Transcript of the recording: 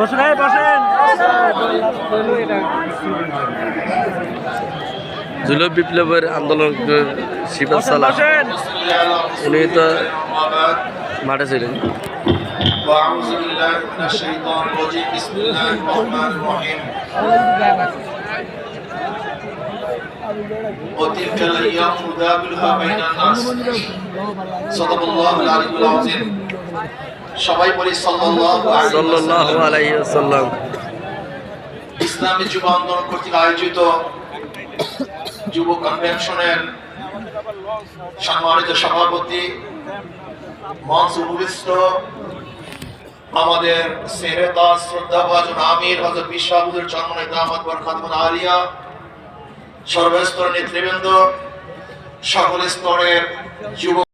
বসেন এই বসেন জুলভ বিপ্লবের আন্দোলন শিবাস বসেন সালাম বসেন উনি তো মাঠে ছিলেন وأعوذ بالله من الشيطان الرجيم بسم الله الرحمن الرحيم وتلك الأيام نداولها بين الناس صدق الله العلي العظيم সবাই বলি সাল্লাল্লাহু আলাইহি ওয়াসাল্লাম। ইসলামী যুব আন্দোলন কর্তৃক আয়োজিত যুব কনভেনশনের সম্মানিত সভাপতি মঞ্চ উপবিষ্ট আমাদের সেহতা শ্রদ্ধাভাজন আমির হজরত বিশ্বাবুদের জন্মনে দামাত আলিয়া সর্বস্তর নেতৃবৃন্দ সকল স্তরের যুব